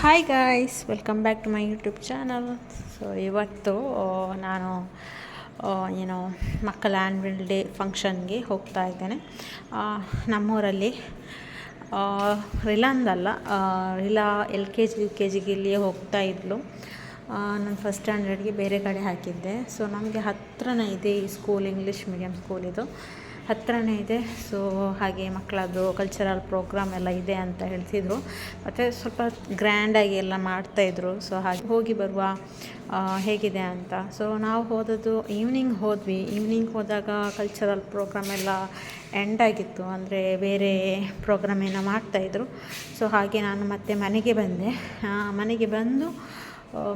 Hi guys welcome back to my YouTube channel so ಇವತ್ತು ನಾನು ಏನೋ ಮಕ್ಕಳ ಆ್ಯನ್ಯಲ್ ಡೇ ಫಂಕ್ಷನ್ಗೆ ಹೋಗ್ತಾ ಇದ್ದೇನೆ. ನಮ್ಮೂರಲ್ಲಿ ರಿಲಾ ಅಂದಲ್ಲ Rila L K G, U K ಜಿಗೆ ಇಲ್ಲಿಯೇ ಹೋಗ್ತಾ ಇದ್ಲು. ನಾನು ಫಸ್ಟ್ ಸ್ಟ್ಯಾಂಡರ್ಡ್ಗೆ ಬೇರೆ ಕಡೆ ಹಾಕಿದ್ದೆ. ಸೊ ನಮಗೆ ಹತ್ರನೇ ಇದೆ ಈ ಸ್ಕೂಲ್ ಇಂಗ್ಲೀಷ್ ಮೀಡಿಯಮ್ ಸ್ಕೂಲಿದು ಹತ್ರನೇ ಇದೆ. ಸೊ ಹಾಗೆ ಮಕ್ಕಳದ್ದು ಕಲ್ಚರಲ್ ಪ್ರೋಗ್ರಾಮ್ ಎಲ್ಲ ಇದೆ ಅಂತ ಹೇಳ್ತಿದ್ರು. ಮತ್ತು ಸ್ವಲ್ಪ ಗ್ರ್ಯಾಂಡಾಗಿ ಎಲ್ಲ ಮಾಡ್ತಾಯಿದ್ರು ಸೊ ಹಾಗೆ ಹೋಗಿ ಬರುವ ಹೇಗಿದೆ ಅಂತ. ಸೊ ನಾವು ಹೋದದ್ದು ಈವ್ನಿಂಗ್ ಹೋದ್ವಿ. ಈವ್ನಿಂಗ್ ಹೋದಾಗ ಕಲ್ಚರಲ್ ಪ್ರೋಗ್ರಾಮ್ ಎಲ್ಲ ಎಂಡ್ ಆಗಿತ್ತು. ಅಂದರೆ ಬೇರೆ ಪ್ರೋಗ್ರಾಮ್ ಏನೋ ಮಾಡ್ತಾಯಿದ್ರು ಸೊ ಹಾಗೆ ನಾನು ಮತ್ತೆ ಮನೆಗೆ ಬಂದೆ. ಮನೆಗೆ ಬಂದು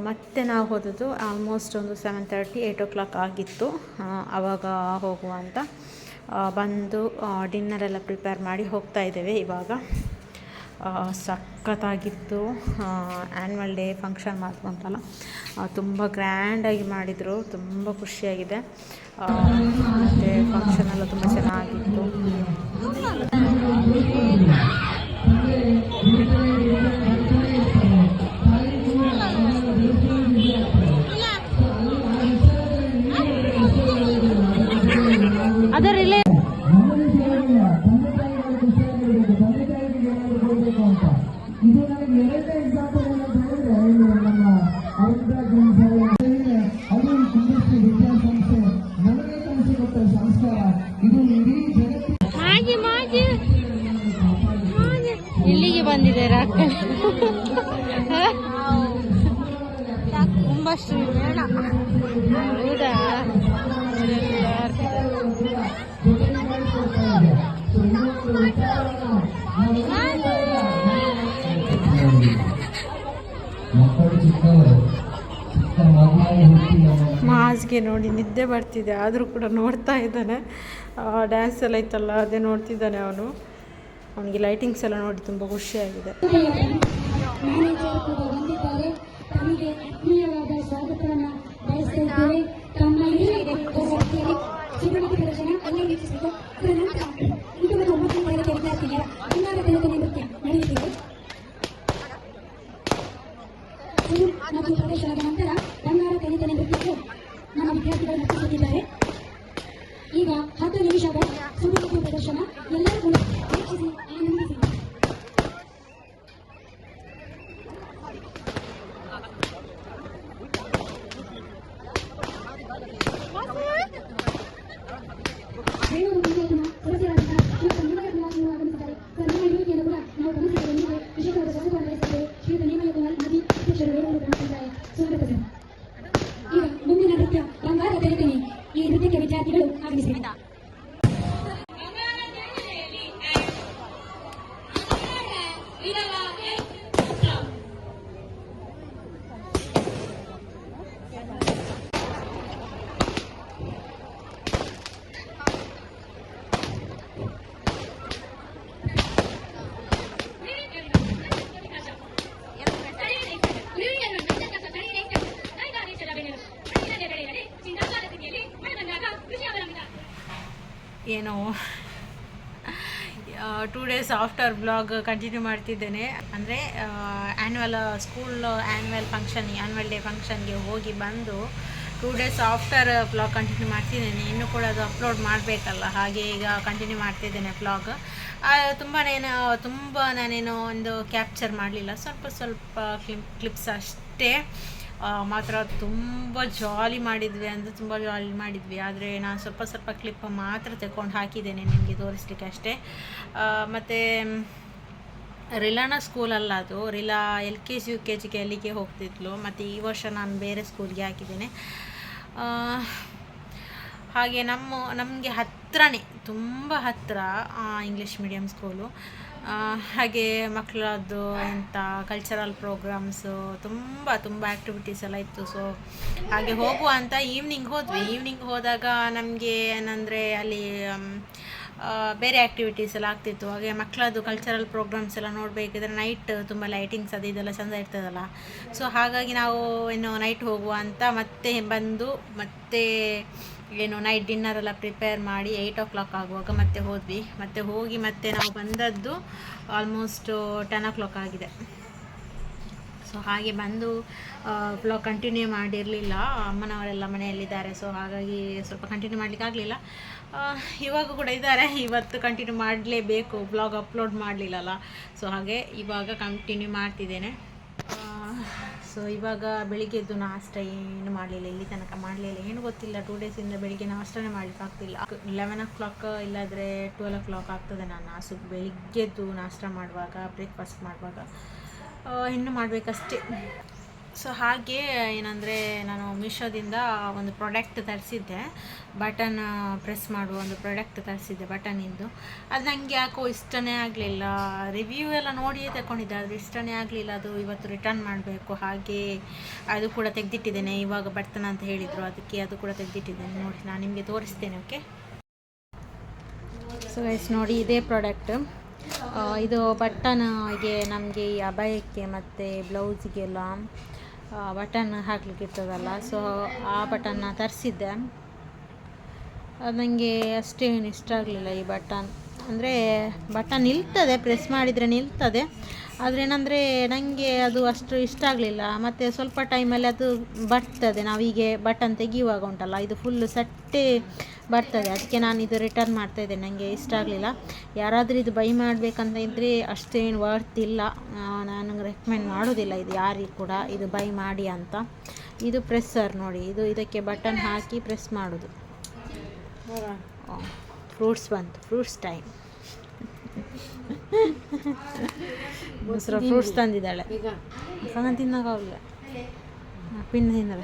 ಮತ್ತೆ ನಾವು ಹೋದದ್ದು ಆಲ್ಮೋಸ್ಟ್ ಒಂದು seven thirty eight o'clock ಆಗಿತ್ತು ಆವಾಗ ಹೋಗುವ ಅಂತ. ಬಂದು ಡಿನ್ನರೆಲ್ಲ ಪ್ರಿಪೇರ್ ಮಾಡಿ ಹೋಗ್ತಾ ಇದ್ದೇವೆ ಇವಾಗ. ಸಖತ್ತಾಗಿತ್ತು. ಆ್ಯನ್ವಲ್ ಡೇ ಫಂಕ್ಷನ್ ಮಾತ್ರ ತುಂಬ ಗ್ರ್ಯಾಂಡಾಗಿ ಮಾಡಿದರು. ತುಂಬ ಖುಷಿಯಾಗಿದೆ. ಮತ್ತು ಫಂಕ್ಷನ್ ಎಲ್ಲ ತುಂಬ ಚೆನ್ನಾಗಿತ್ತು. ಹುಟ್ಟಿದ ಮಾಸ್ಗೆ ನೋಡಿ ನಿದ್ದೆ ಬರ್ತಿದೆ, ಆದರೂ ಕೂಡ ನೋಡ್ತಾ ಇದ್ದಾನೆ. ಡ್ಯಾನ್ಸ್ ಎಲ್ಲ ಇತ್ತಲ್ಲ ಅದೇ ನೋಡ್ತಿದ್ದಾನೆ ಅವನು. ಅವನಿಗೆ ಲೈಟಿಂಗ್ಸ್ ಎಲ್ಲ ನೋಡಿ ತುಂಬ ಖುಷಿಯಾಗಿದೆ. ಇದ್ದೇವೆ ತಮ್ಮಲ್ಲಿ ಸೇರಿ ಚಿಗುಣಿಗೆ ಪ್ರದರ್ಶನ, ಅಲ್ಲೇ ವೀಕ್ಷಿಸಿದ್ದು ಅದರ ನಂತರ ಬಂಗಾರ ತೆಲುಗು ನೃತ್ಯಕ್ಕೆ ಈಗ ಹತ್ತು ನಿಮಿಷದ ಸುಮುಖ ಪ್ರದರ್ಶನ. ಎಲ್ಲರೂ ವೀಕ್ಷಿಸಿ, ಆನಂದಿಸಿ. ಏನು two days after blog continue ಮಾಡ್ತಿದ್ದೇನೆ. ಅಂದರೆ annual school annual function annual day ಫಂಕ್ಷನ್ಗೆ ಹೋಗಿ ಬಂದು two days after blog continue ಮಾಡ್ತಿದ್ದೇನೆ. ಇನ್ನೂ ಕೂಡ ಅದು ಅಪ್ಲೋಡ್ ಮಾಡಬೇಕಲ್ಲ. ಹಾಗೆ ಈಗ ಕಂಟಿನ್ಯೂ ಮಾಡ್ತಿದ್ದೇನೆ ಬ್ಲಾಗ್ ತುಂಬ ನಾನು ತುಂಬ ನಾನೇನು ಒಂದು ಕ್ಯಾಪ್ಚರ್ ಮಾಡಲಿಲ್ಲ. ಸ್ವಲ್ಪ ಸ್ವಲ್ಪ ಕ್ಲಿಪ್ ಕ್ಲಿಪ್ಸ್ ಅಷ್ಟೇ. ಮಾತ್ರ ತುಂಬ ಜಾಲಿ ಮಾಡಿದ್ವಿ ಅಂದರೆ ತುಂಬ ಜಾಲಿ ಮಾಡಿದ್ವಿ. ಆದರೆ ನಾನು ಸ್ವಲ್ಪ ಸ್ವಲ್ಪ ಕ್ಲಿಪ್ ಮಾತ್ರ ತಗೊಂಡು ಹಾಕಿದ್ದೇನೆ ನಿಮಗೆ ತೋರಿಸ್ಲಿಕ್ಕೆ ಅಷ್ಟೇ. ಮತ್ತು ರಿಲಾನ ಸ್ಕೂಲಲ್ಲ ಅದು. Rila L K G U K ಜಿಗೆ ಅಲ್ಲಿಗೆ ಹೋಗ್ತಿದ್ಲು. ಮತ್ತು ಈ ವರ್ಷ ನಾನು ಬೇರೆ ಸ್ಕೂಲ್ಗೆ ಹಾಕಿದ್ದೇನೆ. ಹಾಗೆ ನಮ್ಮ, ನಮಗೆ ಹತ್ತಿರನೇ ತುಂಬ ಹತ್ತಿರ ಇಂಗ್ಲೀಷ್ ಮೀಡಿಯಮ್ ಸ್ಕೂಲು ಹಾಗೆ ಮಕ್ಕಳದ್ದು ಎಂಥ ಕಲ್ಚರಲ್ ಪ್ರೋಗ್ರಾಮ್ಸು ತುಂಬ ತುಂಬ ಆ್ಯಕ್ಟಿವಿಟೀಸ್ ಎಲ್ಲ ಇತ್ತು. ಸೊ ಹಾಗೆ ಹೋಗುವ ಅಂತ ಈವ್ನಿಂಗ್ ಹೋದ್ವಿ. ಈವ್ನಿಂಗ್ ಹೋದಾಗ ನಮಗೆ ಏನಂದರೆ ಅಲ್ಲಿ ಬೇರೆ ಆ್ಯಕ್ಟಿವಿಟೀಸ್ ಎಲ್ಲ ಆಗ್ತಿತ್ತು. ಹಾಗೆ ಮಕ್ಕಳದ್ದು ಕಲ್ಚರಲ್ ಪ್ರೋಗ್ರಾಮ್ಸ್ ಎಲ್ಲ ನೋಡಬೇಕಿದ್ರೆ ನೈಟ್ ತುಂಬ ಲೈಟಿಂಗ್ಸ್ ಅದು ಇದೆಲ್ಲ ಚೆಂದ ಇರ್ತದಲ್ಲ. ಸೊ ಹಾಗಾಗಿ ನಾವು ಇನ್ನು ನೈಟ್ ಹೋಗುವ ಅಂತ ಮತ್ತೆ ಬಂದು, ಮತ್ತೆ ಏನು ನೈಟ್ ಡಿನ್ನರ್ ಎಲ್ಲ ಪ್ರಿಪೇರ್ ಮಾಡಿ ಏಯ್ಟ್ ಓ ಕ್ಲಾಕ್ ಆಗುವಾಗ ಮತ್ತೆ ಹೋದ್ವಿ. ಮತ್ತೆ ಹೋಗಿ ಮತ್ತೆ ನಾವು ಬಂದದ್ದು ಆಲ್ಮೋಸ್ಟ್ ಟೆನ್ ಓ ಕ್ಲಾಕ್ ಆಗಿದೆ. ಸೊ ಹಾಗೆ ಬಂದು ಬ್ಲಾಗ್ ಕಂಟಿನ್ಯೂ ಮಾಡಿರಲಿಲ್ಲ. ಅಮ್ಮನವರೆಲ್ಲ ಮನೆಯಲ್ಲಿದ್ದಾರೆ. ಸೊ ಹಾಗಾಗಿ ಸ್ವಲ್ಪ ಕಂಟಿನ್ಯೂ ಮಾಡಲಿಕ್ಕೆ ಆಗಲಿಲ್ಲ. ಇವಾಗ ಕೂಡ ಇದ್ದಾರೆ. ಇವತ್ತು ಕಂಟಿನ್ಯೂ ಮಾಡಲೇಬೇಕು. Blog upload ಮಾಡಲಿಲ್ಲಲ್ಲ. ಸೊ ಹಾಗೆ ಇವಾಗ ಕಂಟಿನ್ಯೂ ಮಾಡ್ತಿದ್ದೇನೆ. ಸೊ ಇವಾಗ ಬೆಳಿಗ್ಗೆದ್ದು ನಾಷ್ಟ ಏನು ಮಾಡಲಿಲ್ಲ ಇಲ್ಲಿ ತನಕ ಮಾಡಲಿಲ್ಲ, ಏನು ಗೊತ್ತಿಲ್ಲ. ಟೂ ಡೇಸಿಂದ ಬೆಳಿಗ್ಗೆ ನಾಷ್ಟನೇ ಮಾಡ್ಲಿಕ್ಕೆ ಆಗ್ತಿಲ್ಲ. ಲೆವೆನ್ ಓ ಕ್ಲಾಕ್ ಇಲ್ಲಾಂದರೆ ಟ್ವೆಲ್ ಓ ಕ್ಲಾಕ್ ಆಗ್ತದೆ ನಾನು ಸೊ ಬೆಳಿಗ್ಗೆದ್ದು ನಾಷ್ಟ ಮಾಡುವಾಗ ಬ್ರೇಕ್ಫಾಸ್ಟ್ ಮಾಡುವಾಗ ಇನ್ನು ಮಾಡಬೇಕಷ್ಟೇ. ಸೊ ಹಾಗೆ ಏನಂದರೆ ನಾನು ಮೀಶೋದಿಂದ ಒಂದು ಪ್ರಾಡಕ್ಟ್ ತರಿಸಿದ್ದೆ. ಬಟನ್ ಪ್ರೆಸ್ ಮಾಡುವ ಒಂದು ಪ್ರಾಡಕ್ಟ್ ತರಿಸಿದ್ದೆ ಬಟನಿಂದು ಅದು ನನಗೆ ಯಾಕೋ ಇಷ್ಟನೇ ಆಗಲಿಲ್ಲ. ರಿವ್ಯೂ ಎಲ್ಲ ನೋಡಿಯೇ ತಗೊಂಡಿದ್ದೆ ಆದರೆ ಇಷ್ಟನೇ ಆಗಲಿಲ್ಲ. ಅದು ಇವತ್ತು ರಿಟರ್ನ್ ಮಾಡಬೇಕು, ಹಾಗೆ ಅದು ಕೂಡ ತೆಗೆದಿಟ್ಟಿದ್ದೇನೆ. ಇವಾಗ ಬರ್ತಾನೆ ಅಂತ ಹೇಳಿದರು, ಅದಕ್ಕೆ ಅದು ಕೂಡ ತೆಗೆದಿಟ್ಟಿದ್ದೇನೆ. ನೋಡಿ, ನಾನು ನಿಮಗೆ ತೋರಿಸ್ತೇನೆ ಓಕೆ ಸೊ ಗೈಸ್ ನೋಡಿ, ಇದೇ ಪ್ರಾಡಕ್ಟ್ ಇದು ಬಟನ್ಗೆ ನಮಗೆ ಈ ಅಭಯಕ್ಕೆ ಮತ್ತು ಬ್ಲೌಸಿಗೆಲ್ಲ ಬಟನ್ ಹಾಕ್ಲಿಕ್ಕೆ ಇರ್ತದಲ್ಲ ಸೊ ಆ ಬಟನ್ನ ತರಿಸಿದ್ದೆ. ನನಗೆ ಅಷ್ಟೇನು ಇಷ್ಟ ಆಗಲಿಲ್ಲ ಈ ಬಟನ್. ಅಂದರೆ ಬಟನ್ ನಿಲ್ತದೆ ಪ್ರೆಸ್ ಮಾಡಿದರೆ ನಿಲ್ತದೆ. ಆದರೆ ಏನಂದರೆ ನನಗೆ ಅದು ಅಷ್ಟು ಇಷ್ಟ ಆಗಲಿಲ್ಲ. ಮತ್ತು ಸ್ವಲ್ಪ ಟೈಮಲ್ಲಿ ಅದು ಬರ್ತದೆ. ಹೀಗೆ ಬಟನ್ ತೆಗೆಯುವಾಗ ಉಂಟಲ್ಲ ಇದು ಫುಲ್ಲು ಸಟ್ಟೆ ಬರ್ತದೆ. ಅದಕ್ಕೆ ನಾನು ಇದು ರಿಟರ್ನ್ ಮಾಡ್ತಾ ಇದ್ದೇನೆ. ನನಗೆ ಇಷ್ಟ ಆಗಲಿಲ್ಲ. ಯಾರಾದರೂ ಇದು ಬೈ ಮಾಡಬೇಕಂತ ಇದ್ದರೆ ಅಷ್ಟೇನು ವರ್ತ್ ಇಲ್ಲ. ನಾನು ರೆಕಮೆಂಡ್ ಮಾಡೋದಿಲ್ಲ. ಇದು ಯಾರಿಗೂ ಕೂಡ ಇದು ಬೈ ಮಾಡಿ ಅಂತ. ಇದು ಪ್ರೆಸ್ಸರ್ ನೋಡಿ. ಇದು ಇದಕ್ಕೆ ಬಟನ್ ಹಾಕಿ ಪ್ರೆಸ್ ಮಾಡೋದು. ಫ್ರೂಟ್ಸ್ ಬಂತು. ಫ್ರೂಟ್ಸ್ ಟೈಮ್ ಫ್ರೂಟ್ಸ್ ತಂದಿದ್ದಾಳೆ. ಸಣ್ಣ ತಿನ್ನೋಕ್ಕಾಗಲ್ಲ ಪಿನ್ ತಿನ್ನಲ್ಲ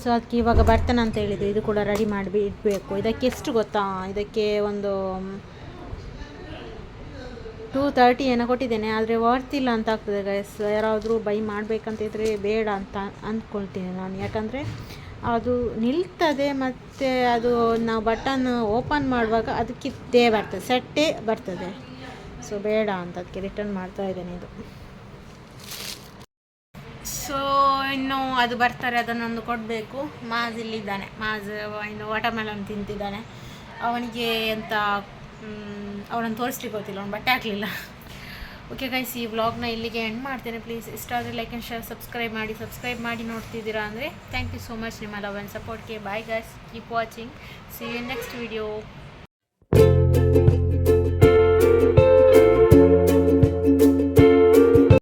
ಸೊ ಅದಕ್ಕೆ ಇವಾಗ ಬರ್ತಾನೆ ಅಂತ ಹೇಳಿದ್ದು ಇದು ಕೂಡ ರೆಡಿ ಮಾಡಿ ಇಡಬೇಕು. ಇದಕ್ಕೆ ಎಷ್ಟು ಗೊತ್ತಾ? ಇದಕ್ಕೆ ಒಂದು ಟೂ ತರ್ಟಿ ಏನೋ ಕೊಟ್ಟಿದ್ದೇನೆ. ಆದರೆ ವರ್ತ್ ಇಲ್ಲ ಅಂತ ಆಗ್ತದೆ ಗೈಸ್ ಯಾರಾದರೂ ಬೈ ಮಾಡಬೇಕಂತಿದ್ರೆ ಬೇಡ ಅಂತ ಅಂದ್ಕೊಳ್ತೀನಿ ನಾನು. ಯಾಕಂದರೆ ಅದು ನಿಲ್ತದೆ ಮತ್ತು ಅದು ನಾವು ಬಟನ್ ಓಪನ್ ಮಾಡುವಾಗ ಅದಕ್ಕಿದ್ದೇ ಬರ್ತದೆ, ಸೆಟ್ಟೇ ಬರ್ತದೆ. ಸೊ ಬೇಡ ಅಂತ ಅದಕ್ಕೆ ರಿಟರ್ನ್ ಮಾಡ್ತಾ ಇದ್ದೇನೆ ಇದು. ಸೊ ಇನ್ನು ಅದು ಬರ್ತಾರೆ ಅದನ್ನೊಂದು ಕೊಡಬೇಕು. ಮಾಜ್ ಇಲ್ಲಿದ್ದಾನೆ. ಮಾಜ್, ಇನ್ನು ವಾಟರ್ಮೆಲನ್ ತಿಂತಿದ್ದಾನೆ. ಅವನಿಗೆ ಎಂತ ಅವನನ್ನು ತೋರಿಸ್ಲಿಕ್ಕೆ ಗೊತ್ತಿಲ್ಲ, ಅವ್ನು ಬಟ್ಟೆ ಹಾಕಲಿಲ್ಲ. ಓಕೆ ಗೈಸ್ ಈ ವ್ಲಾಗ್ನ ಇಲ್ಲಿಗೆ ಎಂಡ್ ಮಾಡ್ತೇನೆ. ಪ್ಲೀಸ್ ಇಷ್ಟ ಆದರೆ ಲೈಕ್ ಆ್ಯಂಡ್ ಶೇರ್ ಸಬ್ಸ್ಕ್ರೈಬ್ ಮಾಡಿ ಸಬ್ಸ್ಕ್ರೈಬ್ ಮಾಡಿ ನೋಡ್ತಿದ್ದೀರಾ ಅಂದರೆ ಥ್ಯಾಂಕ್ ಯು ಸೋ ಮಚ್ ನಿಮ್ಮ love and ಸಪೋರ್ಟ್ಗೆ bye guys keep watching see you next video